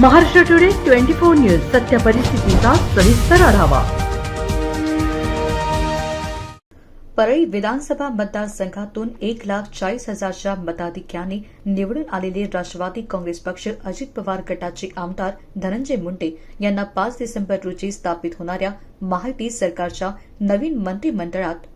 Maharashtra today twenty four news सत्य परिस्थितीचा सविस्तर आढावा. परळी विधानसभा मतदारसंघातून एक लाख चाळीस हजारच्या मताधिक्याने निवडून आलेले राष्ट्रवादी काँग्रेस पक्ष अजित पवार गटाचे आमदार धनंजय मुंडे यांना पाच डिसेंबर रोजी स्थापित होणाऱ्या महायुती सरकारच्या नवीन मंत्रिमंडळात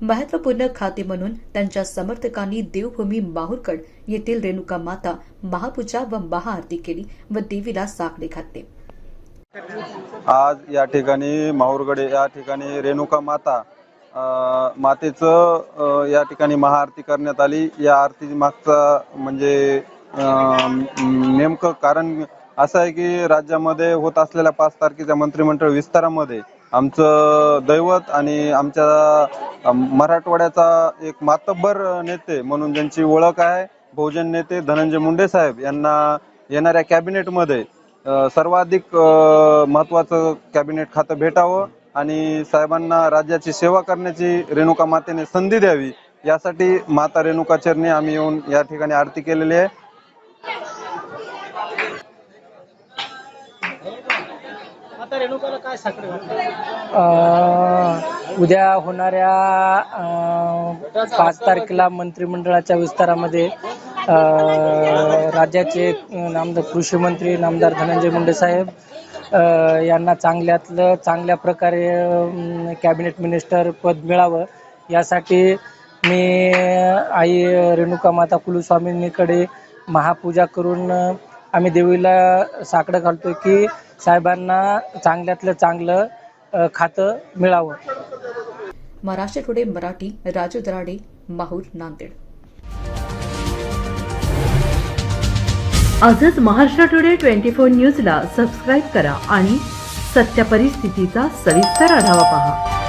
महत्त्वपूर्ण खाते म्हणून त्यांच्या समर्थकांनी देवभूमी माहूरकड येथील रेणुका माता महापूजा व महाआरती केली व देवीला साकडे घातले. आज या ठिकाणी माहूरगडे या ठिकाणी रेणुका माता मातेचं या ठिकाणी महाआरती करण्यात आली. या आरती मागचा म्हणजे नेमकं कारण असं आहे की राज्यामध्ये होत असलेल्या पाच तारखेच्या मंत्रिमंडळ विस्तारामध्ये आमचं दैवत आणि आमच्या मराठवाड्याचा एक मातब्बर नेते म्हणून ज्यांची ओळख आहे बहुजन नेते धनंजय मुंडे साहेब यांना येणाऱ्या कॅबिनेटमध्ये सर्वाधिक महत्वाचं कॅबिनेट खातं भेटावं आणि साहेबांना राज्याची सेवा करण्याची रेणुका मातेने संधी द्यावी यासाठी माता रेणुका चरणी आम्ही येऊन या ठिकाणी आरती केलेली आहे. आता रेणुकाला काय साखर उद्या होणाऱ्या पाच तारखेला मंत्रिमंडळाच्या विस्तारामध्ये राज्याचे नामदार कृषी मंत्री नामदार धनंजय मुंडे साहेब यांना चांगल्यातलं चांगल्या प्रकारे कॅबिनेट मिनिस्टर पद मिळावं यासाठी मी आई रेणुका माता कुलस्वामिनीकडे महापूजा करून आम्ही देवीला साकडं घालतोय की साहेबांना चांगल्यातलं चांगलं खातं मिळावं. महाराष्ट्र टुडे मराठी राजू दराडे माहूर नांदेड. आजच महाराष्ट्र टुडे ट्वेंटी फोर न्यूजला सबस्क्राईब करा आणि सत्य परिस्थितीचा सविस्तर आढावा पहा.